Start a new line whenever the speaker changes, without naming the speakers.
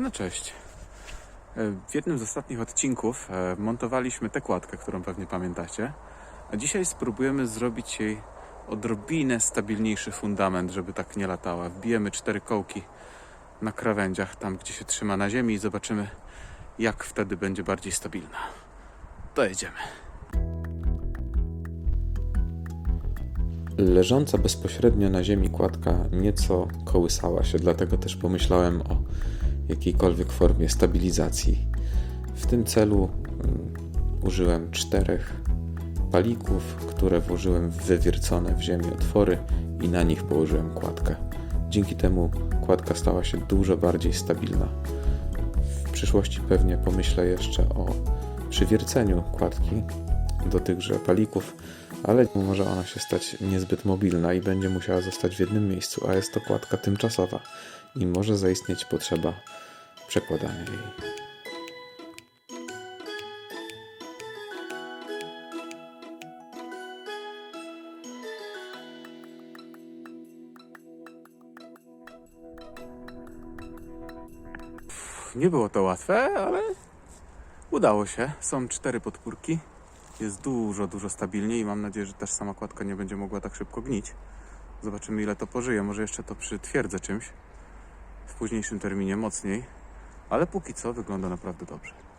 No cześć. E, W jednym z ostatnich odcinków e, montowaliśmy tę kładkę, którą pewnie pamiętacie. A dzisiaj spróbujemy zrobić jej odrobinę stabilniejszy fundament, żeby tak nie latała. Wbijemy cztery kołki na krawędziach, tam gdzie się trzyma na ziemi i zobaczymy, jak wtedy będzie bardziej stabilna. To jedziemy. Leżąca bezpośrednio na ziemi kładka nieco kołysała się, dlatego też pomyślałem o jakiejkolwiek formie stabilizacji. W tym celu mm, użyłem czterech palików, które włożyłem w wywiercone w ziemi otwory i na nich położyłem kładkę. Dzięki temu kładka stała się dużo bardziej stabilna. W przyszłości pewnie pomyślę jeszcze o przywierceniu kładki do tychże palików, ale może ona się stać niezbyt mobilna i będzie musiała zostać w jednym miejscu, a jest to kładka tymczasowa i może zaistnieć potrzeba przekładania jej. Nie było to łatwe, ale udało się. Są cztery podpórki. Jest dużo, dużo stabilniej i mam nadzieję, że też sama kładka nie będzie mogła tak szybko gnić. Zobaczymy ile to pożyje. Może jeszcze to przytwierdzę czymś w późniejszym terminie mocniej. Ale póki co wygląda naprawdę dobrze.